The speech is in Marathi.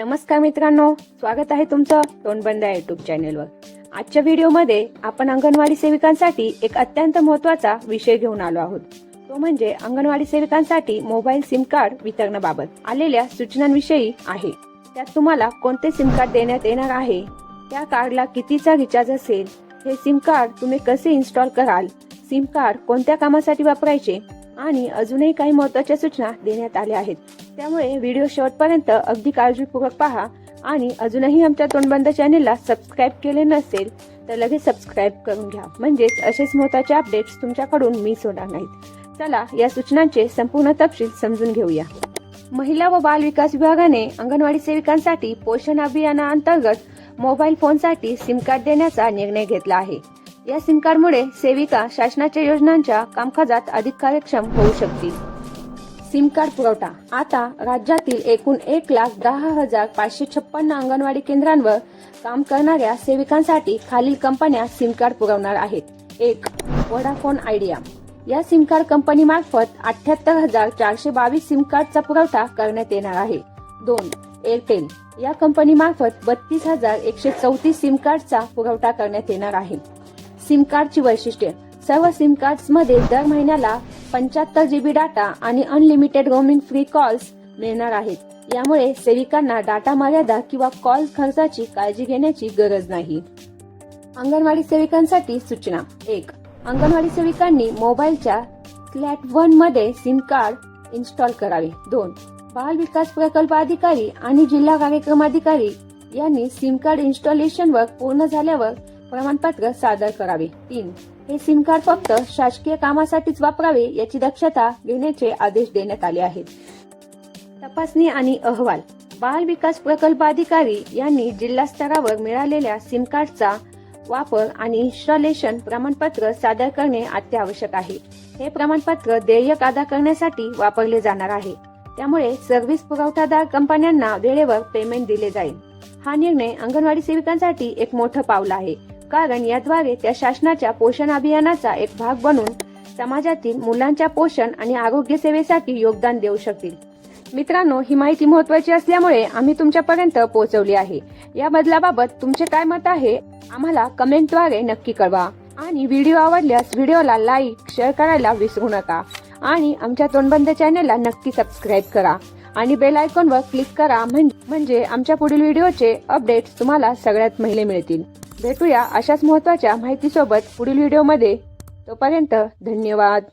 नमस्कार मित्रांनो स्वागत आहे तुमचं तोंडबंद या युट्यूब चॅनेलवर आजच्या व्हिडिओमध्ये आपण अंगणवाडी सेविकांसाठी एक अत्यंत महत्त्वाचा विषय घेऊन आलो आहोत. तो म्हणजे अंगणवाडी सेविकांसाठी मोबाईल सिम कार्ड वितरणाबाबत आलेल्या सूचनांविषयी आहे. त्यात तुम्हाला कोणते सिम कार्ड देण्यात येणार आहे त्या कार्डला कितीचा रिचार्ज असेल हे सिम कार्ड तुम्ही कसे इन्स्टॉल कराल सिम कार्ड कोणत्या कामासाठी वापरायचे आणि अजूनही काही महत्त्वाच्या सूचना देण्यात आल्या आहेत. त्यामुळे व्हिडिओ शेवटपर्यंत अगदी काळजीपूर्वक पहा आणि अजूनही आमच्या तोंडबंद चॅनेलला सबस्क्राईब केले नसेल तर लगेच सबस्क्राईब करून घ्या. म्हणजेच असेच महत्त्वाचे अपडेट्स तुमच्याकडून मिस होणार नाहीत चला या सूचनांचे संपूर्ण तपशील समजून घेऊया. महिला व बाल विकास विभागाने अंगणवाडी सेविकांसाठी पोषण अभियानाअंतर्गत मोबाईल फोनसाठी सिम कार्ड देण्याचा निर्णय घेतला आहे. या सिम कार्डमुळे सेविका शासनाच्या योजनांच्या कामकाजात अधिक कार्यक्षम होऊ शकतील. सिम कार्ड पुरवठा. आता राज्यातील एकूण एक लाख दहा हजार पाचशे छप्पन्न अंगणवाडी केंद्रांवर काम करणाऱ्या सेविकांसाठी खालील कंपन्या सिम कार्ड पुरवणार आहेत. एक वोडाफोन आयडिया या सिम कार्ड कंपनी मार्फत अठ्याहत्तर हजार चारशे बावीस सिम कार्डचा पुरवठा करण्यात येणार आहे. दोन एअरटेल या कंपनी मार्फत बत्तीस हजार एकशे चौतीस सिम कार्डचा पुरवठा करण्यात येणार आहे. सिम कार्डची वैशिष्ट्ये. सर्व सिम कार्डमध्ये दर महिन्याला पंच्याहत्तर जीबी डाटा आणि अनलिमिटेड रोमिंग फ्री कॉल्स मिळणार आहेत. यामुळे सेविकांना डाटा मर्यादा किंवा कॉल खर्चाची काळजी घेण्याची गरज नाही. अंगणवाडी सेविकांसाठी सूचना. एक अंगणवाडी सेविकांनी मोबाईलच्या स्लॅट वनमध्ये सिम कार्ड इन्स्टॉल करावे. दोन बाल विकास प्रकल्प अधिकारी आणि जिल्हा कार्यक्रम अधिकारी यांनी सिम कार्ड इन्स्टॉलेशन वर्क पूर्ण झाल्यावर प्रमाणपत्र सादर करावे. तीन हे सिम कार्ड फक्त शासकीय कामासाठीच वापरावे याची दक्षता घेण्याचे आदेश देण्यात आले आहेत. तपासणी आणि अहवाल. बाल विकास प्रकल्प अधिकारी यांनी जिल्हा स्तरावर मिळालेल्या सिम कार्डचा वापर आणि इन्स्टॉलेशन प्रमाणपत्र सादर करणे अत्यावश्यक आहे. हे प्रमाणपत्र देयक अदा करण्यासाठी वापरले जाणार आहे. त्यामुळे सर्व्हिस पुरवठादार कंपन्यांना वेळेवर पेमेंट दिले जाईल. हा निर्णय अंगणवाडी सेविकांसाठी एक मोठं पाऊल आहे. कारण याद्वारे त्या शासनाच्या पोषण अभियानाचा एक भाग बनून समाजातील मुलांच्या पोषण आणि आरोग्य सेवेसाठी योगदान देऊ शकतील. मित्रांनो ही माहिती महत्वाची असल्यामुळे आम्ही तुमच्यापर्यंत पोहोचवली आहे. या बदलाबाबत तुमचे काय मत आहे आम्हाला कमेंटद्वारे नक्की कळवा. आणि व्हिडिओ आवडल्यास व्हिडिओला लाईक शेअर करायला विसरू नका. आणि आमच्या तोंडबंद चॅनेलला नक्की सबस्क्राईब करा. आणि बेल आयकॉनवर क्लिक करा म्हण- म्हणजे आमच्या पुढील व्हिडिओचे अपडेट्स तुम्हाला सगळ्यात पहिले मिळतील. भेटूया अशाच महत्त्वाच्या माहितीसोबत पुढील व्हिडिओमध्ये तोपर्यंत धन्यवाद.